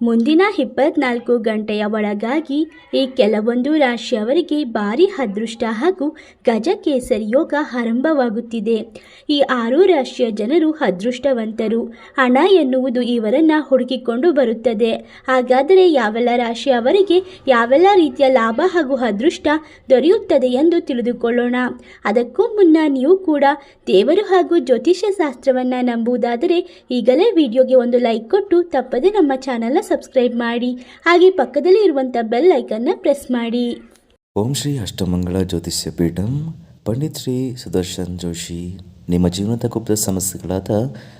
ಮುಂದಿನ ಇಪ್ಪತ್ನಾಲ್ಕು ಗಂಟೆಯ ಒಳಗಾಗಿ ಈ ಕೆಲವೊಂದು ರಾಶಿಯವರಿಗೆ ಭಾರಿ ಅದೃಷ್ಟ ಹಾಗೂ ಗಜಕೇಸರಿ ಯೋಗ ಆರಂಭವಾಗುತ್ತಿದೆ. ಈ ಆರು ರಾಶಿಯ ಜನರು ಅದೃಷ್ಟವಂತರು. ಹಣ ಎನ್ನುವುದು ಇವರನ್ನು ಹುಡುಕಿಕೊಂಡು ಬರುತ್ತದೆ. ಹಾಗಾದರೆ ಯಾವೆಲ್ಲ ರಾಶಿಯವರಿಗೆ ಯಾವೆಲ್ಲ ರೀತಿಯ ಲಾಭ ಹಾಗೂ ಅದೃಷ್ಟ ದೊರೆಯುತ್ತದೆ ಎಂದು ತಿಳಿದುಕೊಳ್ಳೋಣ. ಅದಕ್ಕೂ ಮುನ್ನ ನೀವು ಕೂಡ ದೇವರು ಹಾಗೂ ಜ್ಯೋತಿಷ್ಯ ಶಾಸ್ತ್ರವನ್ನು ನಂಬುವುದಾದರೆ ಈಗಲೇ ವಿಡಿಯೋಗೆ ಒಂದು ಲೈಕ್ ಕೊಟ್ಟು ತಪ್ಪದೆ ನಮ್ಮ ಚಾನಲ್ನ ಸಬ್ಸ್ಕ್ರೈಬ್ ಮಾಡಿ, ಹಾಗೆ ಪಕ್ಕದಲ್ಲಿ ಇರುವಂಥ ಬೆಲ್ ಐಕನ್ನ ಪ್ರೆಸ್ ಮಾಡಿ. ಓಂ ಶ್ರೀ ಅಷ್ಟಮಂಗಳ ಜ್ಯೋತಿಷ್ಯ ಪೀಠಂ, ಪಂಡಿತ್ ಶ್ರೀ ಸುದರ್ಶನ್ ಜೋಶಿ. ನಿಮ್ಮ ಜೀವನದ ಗುಪ್ತ ಸಮಸ್ಯೆಗಳಾದ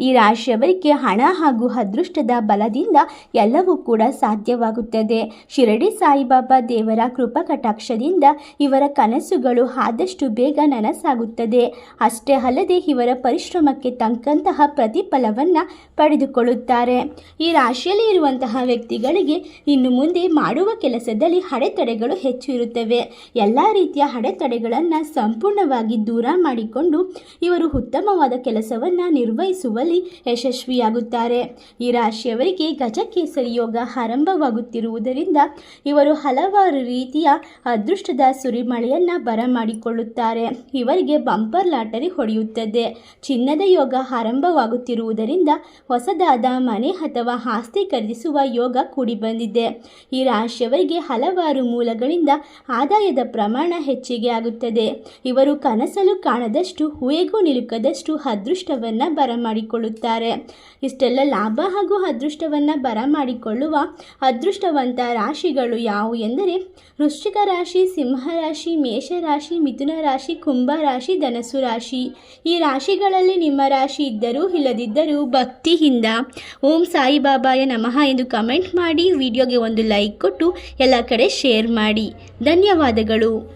ಈ ರಾಶಿಯವರಿಗೆ ಹಣ ಹಾಗೂ ಅದೃಷ್ಟದ ಬಲದಿಂದ ಎಲ್ಲವೂ ಕೂಡ ಸಾಧ್ಯವಾಗುತ್ತದೆ. ಶಿರಡಿ ಸಾಯಿಬಾಬಾ ದೇವರ ಕೃಪಾ ಕಟಾಕ್ಷದಿಂದ ಇವರ ಕನಸುಗಳು ಆದಷ್ಟು ಬೇಗ ನನಸಾಗುತ್ತದೆ. ಅಷ್ಟೇ ಅಲ್ಲದೆ ಇವರ ಪರಿಶ್ರಮಕ್ಕೆ ತಕ್ಕಂತಹ ಪ್ರತಿಫಲವನ್ನು ಪಡೆದುಕೊಳ್ಳುತ್ತಾರೆ. ಈ ರಾಶಿಯಲ್ಲಿ ಇರುವಂತಹ ವ್ಯಕ್ತಿಗಳಿಗೆ ಇನ್ನು ಮುಂದೆ ಮಾಡುವ ಕೆಲಸದಲ್ಲಿ ಅಡೆತಡೆಗಳು ಹೆಚ್ಚು ಇರುತ್ತವೆ. ಎಲ್ಲ ರೀತಿಯ ಅಡೆತಡೆಗಳನ್ನು ಸಂಪೂರ್ಣವಾಗಿ ದೂರ ಮಾಡಿಕೊಂಡು ಇವರು ಉತ್ತಮವಾದ ಕೆಲಸವನ್ನು ನಿರ್ವಹಿಸುವಲ್ಲಿ ಯಶಸ್ವಿಯಾಗುತ್ತಾರೆ. ಈ ರಾಶಿಯವರಿಗೆ ಗಜಕೇಸರಿ ಯೋಗ ಆರಂಭವಾಗುತ್ತಿರುವುದರಿಂದ ಇವರು ಹಲವಾರು ರೀತಿಯ ಅದೃಷ್ಟದ ಸುರಿಮಳೆಯನ್ನು ಬರಮಾಡಿಕೊಳ್ಳುತ್ತಾರೆ. ಇವರಿಗೆ ಬಂಪರ್ ಲಾಟರಿ ಹೊಡೆಯುತ್ತದೆ. ಚಿನ್ನದ ಯೋಗ ಆರಂಭವಾಗುತ್ತಿರುವುದರಿಂದ ಹೊಸದಾದ ಮನೆ ಅಥವಾ ಆಸ್ತಿ ಖರೀದಿಸುವ ಯೋಗ ಕೂಡಿ ಬಂದಿದೆ ಈ ರಾಶಿಯವರಿಗೆ ಹಲವಾರು ಮೂಲಗಳಿಂದ ಆದಾಯದ ಪ್ರಮಾಣ ಹೆಚ್ಚಿಗೆ ಆಗುತ್ತದೆ. ಇವರು ಕನಸಲು ಕಾಣದಷ್ಟು ಹೂವೆಗೂ ನಿಲುಕದಷ್ಟು ಅದೃಷ್ಟವನ್ನು ಬರಮಾಡಿಕೊಳ್ಳುತ್ತಾರೆ ಇಷ್ಟೆಲ್ಲ ಲಾಭ ಹಾಗೂ ಅದೃಷ್ಟವನ್ನು ಬರಮಾಡಿಕೊಳ್ಳುವ ಅದೃಷ್ಟವಂತ ರಾಶಿಗಳು ಯಾವುವು ಎಂದರೆ ವೃಶ್ಚಿಕ ರಾಶಿ, ಸಿಂಹ ರಾಶಿ ಮೇಷರಾಶಿ ಮಿಥುನ ರಾಶಿ, ಕುಂಭ ರಾಶಿ ಧನಸು ರಾಶಿ. ಈ ರಾಶಿಗಳಲ್ಲಿ ನಿಮ್ಮ ರಾಶಿ ಇದ್ದರೂ ಇಲ್ಲದಿದ್ದರೂ ಭಕ್ತಿಯಿಂದ ಓಂ ಸಾಯಿಬಾಬಾಯ ನಮಃ ಎಂದು ಕಮೆಂಟ್ ಮಾಡಿ, ವಿಡಿಯೋಗೆ ಒಂದು ಲೈಕ್ ಕೊಟ್ಟು ಎಲ್ಲ ಕಡೆ ಶೇರ್ ಮಾಡಿ. ಧನ್ಯವಾದಗಳು.